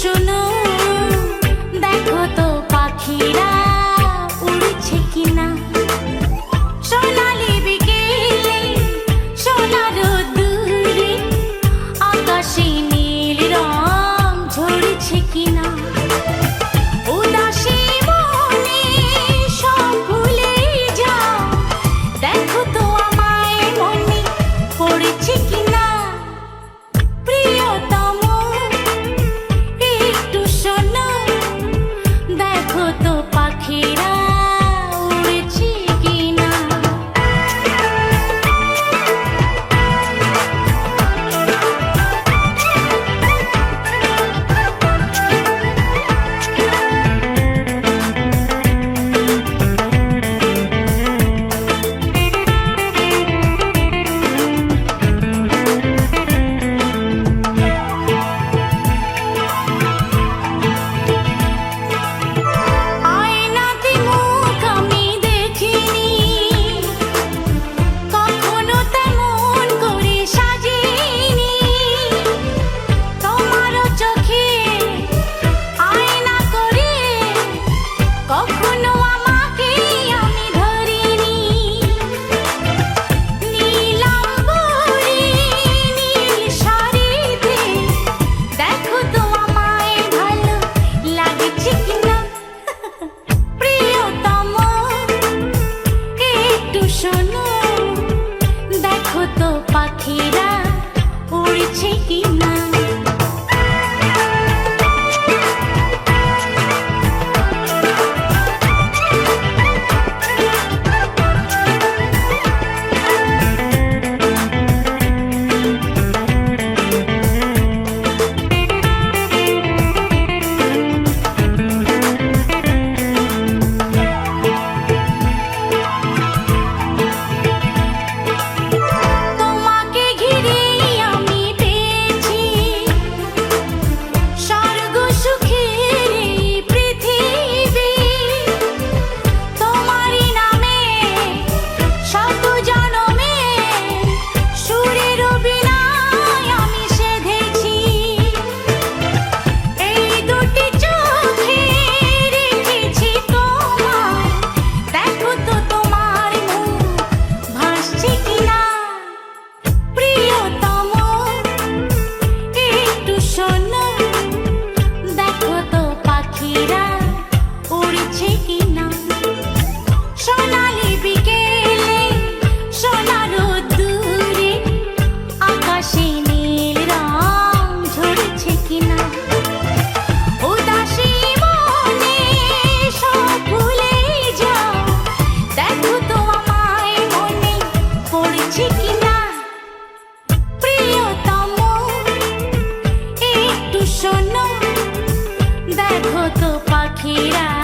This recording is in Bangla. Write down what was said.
শোনো, দেখো তো পাখিরা উড়ছে কিনা। সোনালি বিকেলে সোনার দূরে আকাশে নীল রং ঝরছে কিনা। cheeky. দেখো তো পাখিরা।